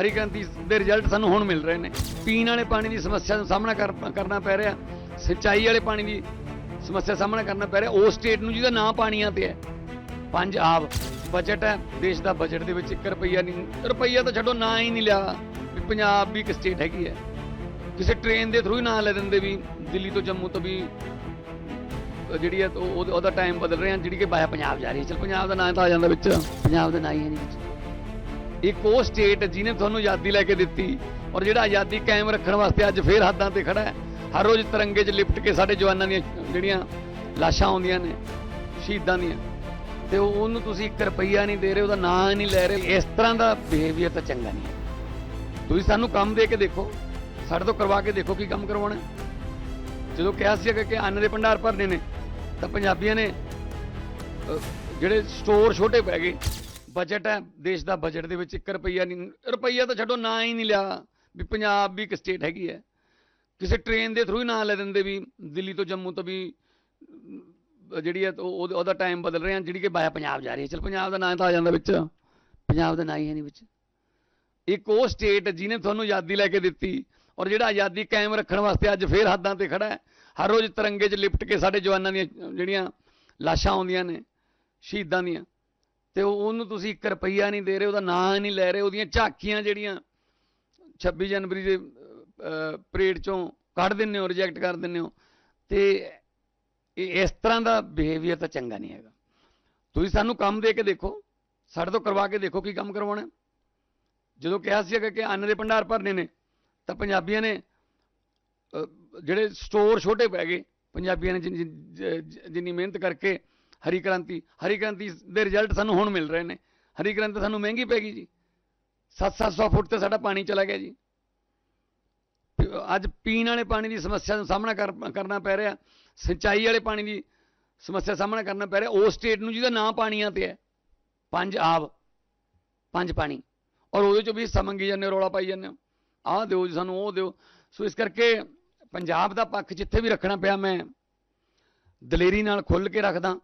ਹਰੀ ਕ੍ਰਾਂਤੀ ਦੇ ਰਿਜ਼ਲਟ ਸਾਨੂੰ ਹੁਣ ਮਿਲ ਰਹੇ ਨੇ। ਪੀਣ ਵਾਲੇ ਪਾਣੀ ਦੀ ਸਮੱਸਿਆ ਦਾ ਸਾਹਮਣਾ ਕਰਨਾ ਪੈ ਰਿਹਾ। ਸਿੰਚਾਈ ਵਾਲੇ ਪਾਣੀ ਦੀ ਸਮੱਸਿਆ ਸਾਹਮਣਾ ਕਰਨਾ ਪੈ ਰਿਹਾ। ਉਸ ਸਟੇਟ ਨੂੰ ਜਿਹਦਾ ਨਾਂ ਪਾਣੀਆਂ ਤੇ ਹੈ। ਪੰਜ ਆਬ ਬਜਟ ਹੈ। ਦੇਸ਼ ਦਾ ਬਜਟ ਦੇ ਵਿੱਚ 1 ਰੁਪਈਆ ਨਹੀਂ, ਰੁਪਈਆ ਤਾਂ ਛੱਡੋ, ਨਾਂ ਹੀ ਨਹੀਂ ਲਿਆ। ਵੀ ਪੰਜਾਬ ਵੀ ਇੱਕ ਸਟੇਟ ਹੈਗੀ ਹੈ। ਕਿਸੇ ਟ੍ਰੇਨ ਦੇ ਥਰੂ ਹੀ ਨਾਂ ਲੈ ਦਿੰਦੇ ਵੀ ਦਿੱਲੀ ਤੋਂ ਜੰਮੂ ਤੋਂ ਵੀ ਜਿਹੜੀ ਹੈ ਉਹਦਾ- ਟਾਈਮ ਬਦਲ ਰਿਹਾ ਜਿਹੜੀ ਕਿ ਬਾਹਰ ਪੰਜਾਬ ਜਾ ਰਹੀ ਹੈ। ਚਲ ਪੰਜਾਬ ਦਾ ਨਾਂ ਤਾਂ ਆ ਜਾਂਦਾ ਵਿੱਚ। ਪੰਜਾਬ ਦਾ ਨਾਂ ਹੀ ਹੈ ਨਹੀਂ ਵਿੱਚ। ਇੱਕ ਉਹ ਸਟੇਟ ਜਿਹਨੇ ਤੁਹਾਨੂੰ ਆਜ਼ਾਦੀ ਲੈ ਕੇ ਦਿੱਤੀ ਔਰ ਜਿਹੜਾ ਆਜ਼ਾਦੀ ਕਾਇਮ ਰੱਖਣ ਵਾਸਤੇ ਅੱਜ ਫੇਰ ਹੱਦਾਂ ਤੇ ਖੜਾ ਹੈ। ਹਰ ਰੋਜ਼ ਤਿਰੰਗੇ 'ਚ ਲਿਪਟ ਕੇ ਸਾਡੇ ਜਵਾਨਾਂ ਦੀਆਂ ਜਿਹੜੀਆਂ ਲਾਸ਼ਾਂ ਆਉਂਦੀਆਂ ਨੇ, ਸ਼ਹੀਦਾਂ ਦੀਆਂ, ਤੇ ਉਹਨੂੰ ਤੁਸੀਂ 1 ਰੁਪਈਆ ਨਹੀਂ ਦੇ ਰਹੇ, ਉਹਦਾ ਨਾਂ ਨਹੀਂ ਲੈ ਰਹੇ। ਇਸ ਤਰ੍ਹਾਂ ਦਾ ਬਿਹੇਵੀਅਰ ਤਾਂ ਚੰਗਾ ਨਹੀਂ ਹੈ। ਤੁਸੀਂ ਸਾਨੂੰ ਕੰਮ ਦੇ ਕੇ ਦੇਖੋ, ਸਾਡੇ ਤੋਂ ਕਰਵਾ ਕੇ ਦੇਖੋ ਕੀ ਕੰਮ ਕਰਵਾਉਣਾ ਜਦੋਂ ਕਿਹਾ ਸੀ ਕਿ ਅੰਨ ਦੇ ਭੰਡਾਰ ਭਰਨੇ ਨੇ, ਤਾਂ ਪੰਜਾਬੀਆਂ ਨੇ ਜਿਹੜੇ ਸਟੋਰ ਛੋਟੇ ਪੈ ਗਏ ਬਜਟ ਹੈ, ਦੇਸ਼ ਦਾ ਬਜਟ ਦੇ ਵਿੱਚ 1 ਰੁਪਈਆ ਨਹੀਂ, ਰੁਪਈਆ ਤਾਂ ਛੱਡੋ, ਨਾਂ ਹੀ ਨਹੀਂ ਲਿਆ। ਵੀ ਪੰਜਾਬ ਵੀ ਇੱਕ ਸਟੇਟ ਹੈਗੀ ਹੈ। ਕਿਸੇ ਟ੍ਰੇਨ ਦੇ ਥਰੂ ਹੀ ਨਾਂ ਲੈ ਦਿੰਦੇ ਵੀ ਦਿੱਲੀ ਤੋਂ ਜੰਮੂ ਤੋਂ ਵੀ ਜਿਹੜੀ ਹੈ, ਉਹ- ਉਹਦਾ ਉਹਦਾ ਟਾਈਮ ਬਦਲ ਰਿਹਾ ਜਿਹੜੀ ਕਿ ਬਾਇਆ ਪੰਜਾਬ ਜਾ ਰਹੀ ਹੈ। ਚਲ ਪੰਜਾਬ ਦਾ ਨਾਂ ਤਾਂ ਆ ਜਾਂਦਾ ਵਿੱਚ। ਪੰਜਾਬ ਦਾ ਨਾਂ ਹੀ ਹੈ ਨਹੀਂ ਵਿੱਚ। ਇੱਕ ਉਹ ਸਟੇਟ ਜਿਹਨੇ ਤੁਹਾਨੂੰ ਆਜ਼ਾਦੀ ਲੈ ਕੇ ਦਿੱਤੀ ਔਰ ਜਿਹੜਾ ਆਜ਼ਾਦੀ ਕਾਇਮ ਰੱਖਣ ਵਾਸਤੇ ਅੱਜ ਫੇਰ ਹੱਦਾਂ ਤੇ ਖੜਾ ਹੈ। ਹਰ ਰੋਜ਼ ਤਿਰੰਗੇ 'ਚ ਲਿਪਟ ਕੇ ਸਾਡੇ ਜਵਾਨਾਂ ਦੀਆਂ ਜਿਹੜੀਆਂ ਲਾਸ਼ਾਂ ਆਉਂਦੀਆਂ ਨੇ, ਸ਼ਹੀਦਾਂ ਦੀਆਂ। ਤੇ ਉਹਨੂੰ ਤੁਸੀਂ 1 ਰੁਪਈਆ ਨਹੀਂ ਦੇ ਰਹੇ, ਉਹਦਾ ਨਾਂ ਨਹੀਂ ਲੈ ਰਹੇ, ਉਹਦੀਆਂ ਝਾਕੀਆਂ ਜਿਹੜੀਆਂ 26 ਜਨਵਰੀ ਦੇ ਪਰੇਡ ਚੋਂ ਕੱਢ ਦਿੰਦੇ ਹੋ ਰਿਜੈਕਟ ਕਰ ਦਿੰਦੇ ਹੋ, ਤੇ ਇਹ ਇਸ ਤਰ੍ਹਾਂ ਦਾ ਬਿਹੇਵੀਅਰ ਤਾਂ ਚੰਗਾ ਨਹੀਂ ਹੈਗਾ। ਤੁਸੀਂ ਸਾਨੂੰ ਕੰਮ ਦੇ ਕੇ ਦੇਖੋ, ਸਾਡੇ ਤੋਂ ਕਰਵਾ ਕੇ ਦੇਖੋ ਕੀ ਕੰਮ ਕਰਵਾਉਣਾ ਜਦੋਂ ਕਿਹਾ ਸੀ ਕਿ ਅੰਨ ਦੇ ਭੰਡਾਰ ਭਰਨੇ ਨੇ, ਤਾਂ ਪੰਜਾਬੀਆਂ ਨੇ ਜਿਹੜੇ ਸਟੋਰ ਛੋਟੇ ਪੈ ਗਏ, ਪੰਜਾਬੀਆਂ ਨੇ ਜਿੰਨੀ- ਜਿੰਨੀ ਮਿਹਨਤ ਕਰਕੇ ਹਰੀ ਕ੍ਰਾਂਤੀ ਹਰੀ ਕ੍ਰਾਂਤੀ ਦੇ ਰਿਜ਼ਲਟ ਸਾਨੂੰ ਹੁਣ ਮਿਲ ਰਹੇ ਨੇ। ਹਰੀ ਕ੍ਰਾਂਤੀ ਸਾਨੂੰ ਮਹਿੰਗੀ ਪੈ ਗਈ ਜੀ। 7-700 ਫੁੱਟ ਤੇ ਸਾਡਾ ਪਾਣੀ ਚਲਾ ਗਿਆ ਜੀ। ਅੱਜ ਪੀਣ ਵਾਲੇ ਪਾਣੀ ਦੀ ਸਮੱਸਿਆ ਦਾ ਸਾਹਮਣਾ ਕਰ- ਕਰਨਾ ਪੈ ਰਿਹਾ। ਸਿੰਚਾਈ ਵਾਲੇ ਪਾਣੀ ਦੀ ਸਮੱਸਿਆ ਸਾਹਮਣਾ ਕਰਨਾ ਪੈ ਰਿਹਾ। ਉਸ ਸਟੇਟ ਨੂੰ ਜਿਹਦਾ ਨਾਂ ਪਾਣੀਆਂ ਤੇ ਹੈ। ਪੰਜ ਆਬ, ਪੰਜ ਪਾਣੀ। ਔਰ ਉਹਦੇ ਚੋਂ ਵੀ ਹਿੱਸਾ ਮੰਗੀ ਜਾਂਦੇ ਹੋ, ਰੌਲਾ ਪਾਈ ਜਾਂਦੇ ਹੋ। ਆਹ ਦਿਓ ਜੀ ਸਾਨੂੰ, ਉਹ ਦਿਓ। ਸੋ ਇਸ ਕਰਕੇ ਪੰਜਾਬ ਦਾ ਪੱਖ ਜਿੱਥੇ ਵੀ ਰੱਖਣਾ ਪਿਆ ਮੈਂ ਦਲੇਰੀ ਨਾਲ ਖੁੱਲ ਕੇ ਰੱਖਦਾ।